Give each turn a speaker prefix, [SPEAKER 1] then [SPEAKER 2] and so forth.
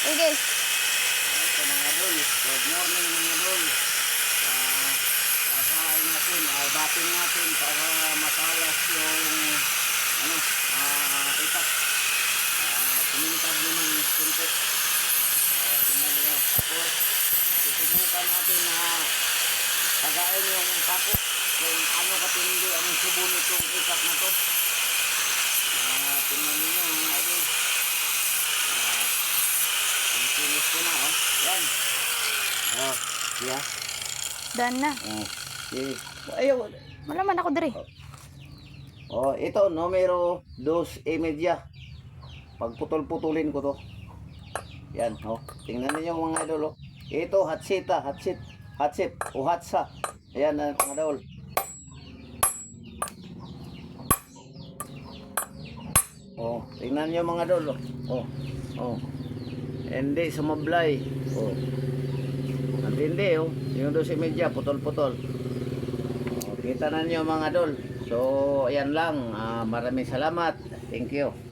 [SPEAKER 1] Sige.
[SPEAKER 2] Ito mga dol, good morning mga dol. Ah, Asahay natin, uh, bating natin para matalas yung ano, ah, itak. Ah, kumintab naman kunti. Ah, tingnan nyo. Tapos, susubukan natin na tagain yung tako kung ano katindi ang subo nitong itak na to. Ah, tingnan niyo mga idol. Ah, kinis ko na, oh. Yan. Oh, yeah.
[SPEAKER 1] Dan na.
[SPEAKER 2] Oh, yeah. Ayaw.
[SPEAKER 1] Malaman ako diri.
[SPEAKER 2] Oh, ito, numero dos e media. Pagputol-putulin ko to. Yan, oh. Tingnan niyo mga idol, oh. Ito, hatsita, hatsit, hatsit, o hatsa. Ayan, ah, mga idol. Oh, tingnan niyo mga idol, oh. Oh, oh. Hindi sumablay. Oh. Antindi, oh. Yung dos e media, putol-putol. Oh, kita na niyo mga idol. So, ayan lang. Ah, maraming salamat. Thank you.